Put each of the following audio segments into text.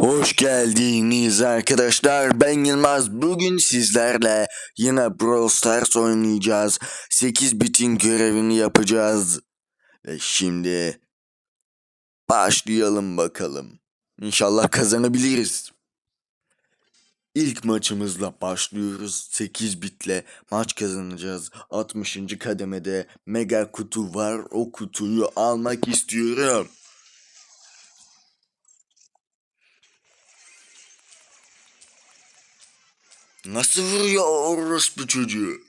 Hoş geldiniz arkadaşlar. Ben Yılmaz. Bugün sizlerle yine Brawl Stars oynayacağız. 8 bitin görevini yapacağız. Ve şimdi başlayalım bakalım. İnşallah kazanabiliriz. İlk maçımızla başlıyoruz. 8 bitle maç kazanacağız. 60. kademede mega kutu var. O kutuyu almak istiyorum. Nasıl vuruyor orospu çocuğu?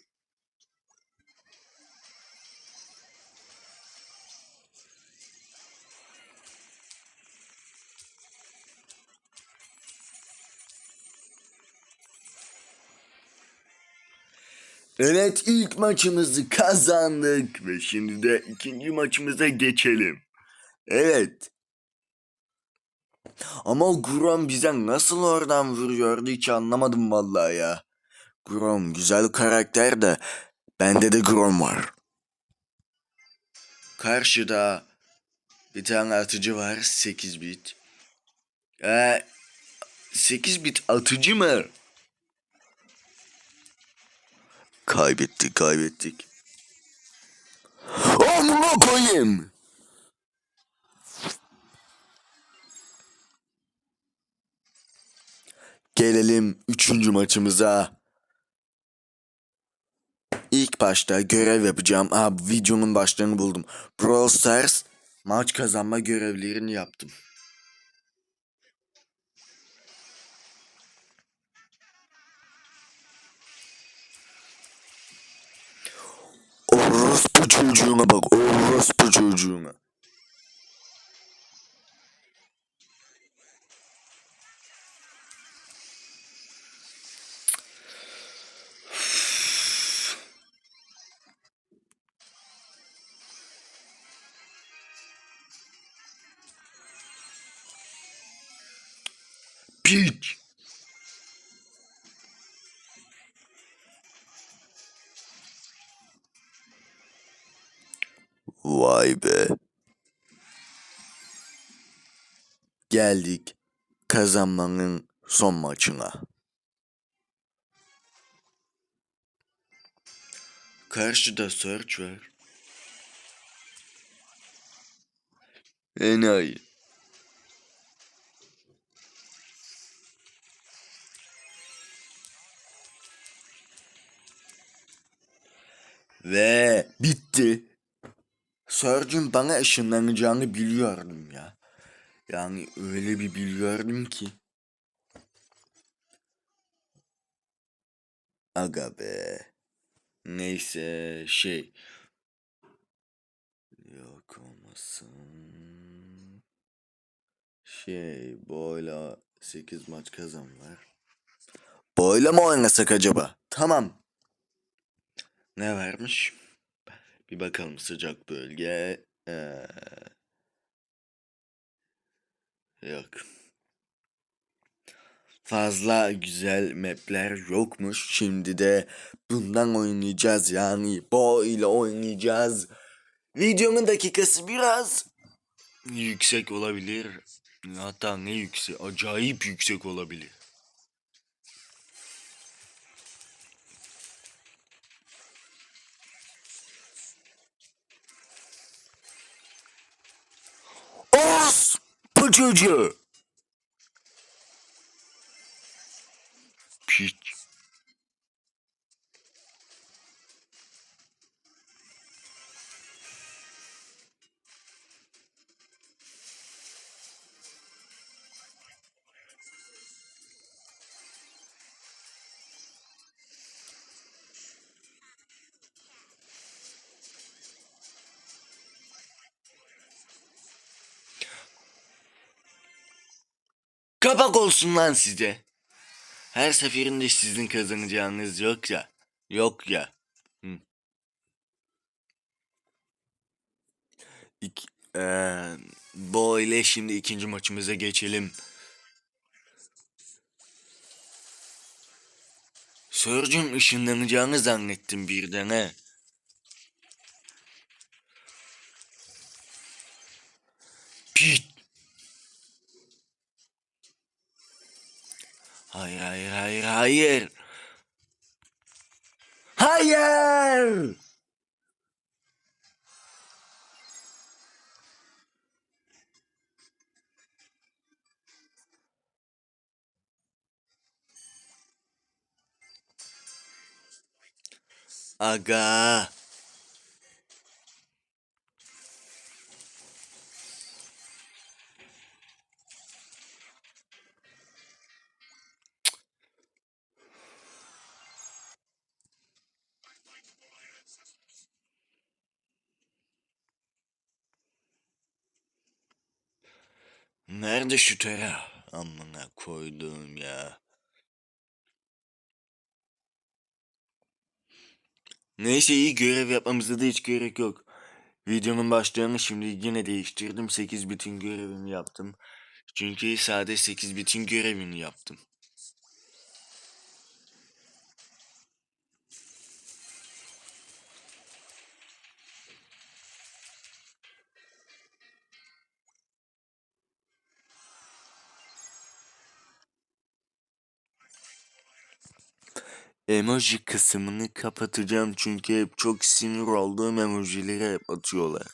Evet ilk maçımızı kazandık ve şimdi de ikinci maçımıza geçelim. Evet. Ama o Grom bize nasıl oradan vuruyordu hiç anlamadım vallahi ya. Grom güzel karakter de bende de Grom var. Karşıda bir tane atıcı var 8 bit. Ee, 8 bit atıcı mı? Kaybettik kaybettik. Amına koyayım. Gelelim üçüncü maçımıza. İlk başta görev yapacağım. Abi videonun başlığını buldum. Brawl Stars maç kazanma görevlerini yaptım. Orospu çocuğuna bak. Orospu çocuğuna. Piç. Vay be. Geldik kazanmanın son maçına. Karşıda search var. Enayi. Ve bitti. Surge'ün bana ışınlanacağını biliyordum ya. Yani öyle bir biliyordum ki. Aga be. Neyse şey. Yok olmasın. Şey boyla 8 maç kazan var. Boyla mı oynasak acaba? Tamam. Ne vermiş? Bir bakalım sıcak bölge. Ee, yok. Fazla güzel mapler yokmuş. Şimdi de bundan oynayacağız yani. Bo ile oynayacağız. Videomun dakikası biraz yüksek olabilir. Hatta ne yüksek? Acayip yüksek olabilir. Çocuğu! Piç. Kapak olsun lan size. Her seferinde sizin kazanacağınız yok ya. Yok ya. Hı. İk, bu ile şimdi ikinci maçımıza geçelim. Sörcüm ışınlanacağını zannettim birden he. Pit. Hayır hayır hayır hayır. Hayır. Aga. Nerede şu tera? Amına koyduğum ya. Neyse iyi görev yapmamıza da hiç gerek yok. Videonun başlığını şimdi yine değiştirdim. 8 bitin görevini yaptım. Çünkü sade 8 bitin görevini yaptım. Emoji kısmını kapatacağım çünkü hep çok sinir olduğum emojileri hep atıyorlar.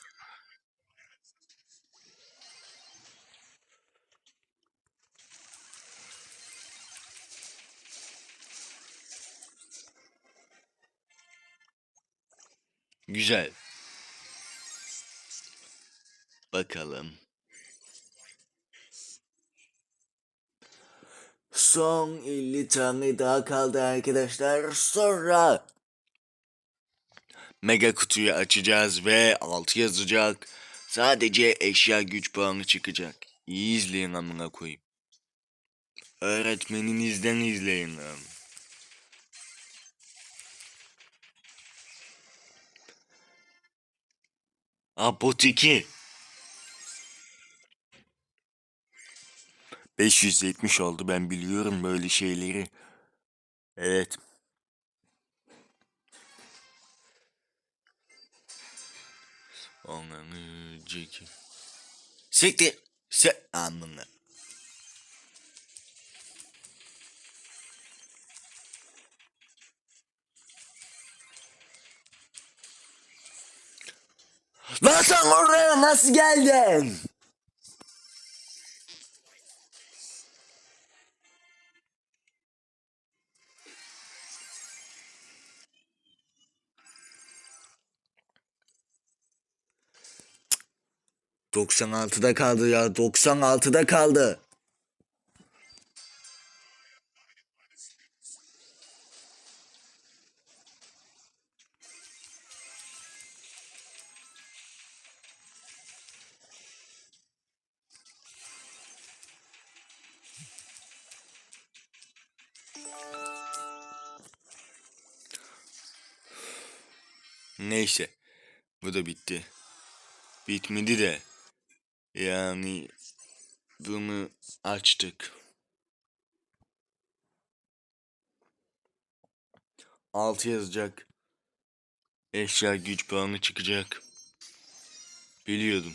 Güzel. Bakalım. Son 50 tane daha kaldı arkadaşlar. Sonra mega kutuyu açacağız ve altı yazacak. Sadece eşya güç puanı çıkacak. İyi izleyin amına koyayım. Öğretmeninizden izleyin lan. Aa bot 2. 570 oldu ben biliyorum böyle şeyleri. Evet. Ananı ceki. Siktir. Se amına. Lan sen oraya nasıl geldin? Doksan altıda kaldı ya. 96'da kaldı. Neyse. Bu da bitti. Bitmedi de. Yani bunu açtık. Altı yazacak. Eşya güç puanı çıkacak. Biliyordum.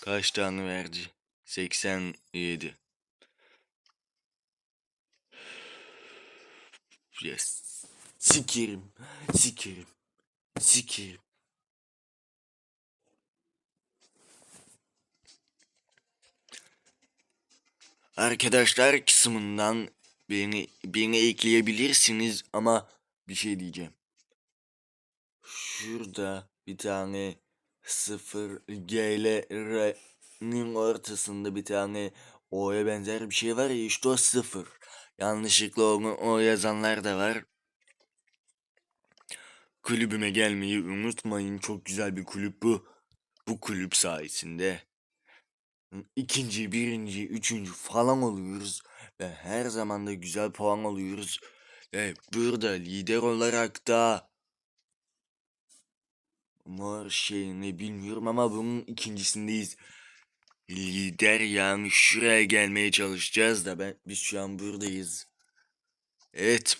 Kaç tane verdi? 87. Yes. Sikerim. Sikerim. Sikerim. Arkadaşlar kısmından beni beni ekleyebilirsiniz ama bir şey diyeceğim. Şurada bir tane 0 G ile R'nin ortasında bir tane O'ya benzer bir şey var ya işte o 0. Yanlışlıkla onu O yazanlar da var. Kulübüme gelmeyi unutmayın. Çok güzel bir kulüp bu. Bu kulüp sayesinde ikinci, birinci, üçüncü falan oluyoruz. Ve her zaman da güzel puan alıyoruz. Ve burada lider olarak da mor şeyini bilmiyorum ama bunun ikincisindeyiz. Lider yani şuraya gelmeye çalışacağız da ben biz şu an buradayız. Evet.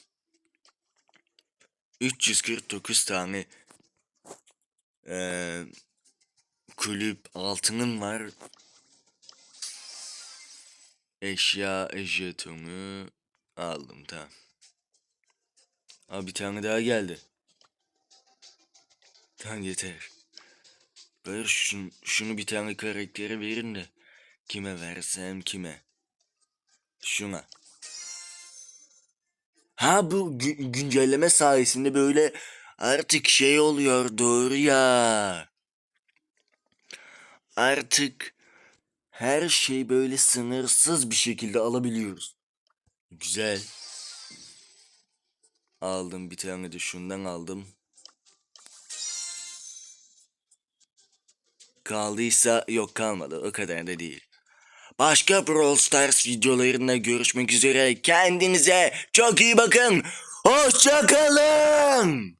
349 tane eee kulüp altının var. Eşya jetonu aldım tamam. Aa bir tane daha geldi. Tamam yeter. Ver şunu, şunu bir tane karaktere verin de. Kime versem kime? Şuna. Ha bu gü- güncelleme sayesinde böyle artık şey oluyor doğru ya. Artık her şey böyle sınırsız bir şekilde alabiliyoruz. Güzel. Aldım bir tane de şundan aldım. Kaldıysa yok kalmadı o kadar da değil. Başka Brawl Stars videolarında görüşmek üzere. Kendinize çok iyi bakın. Hoşçakalın.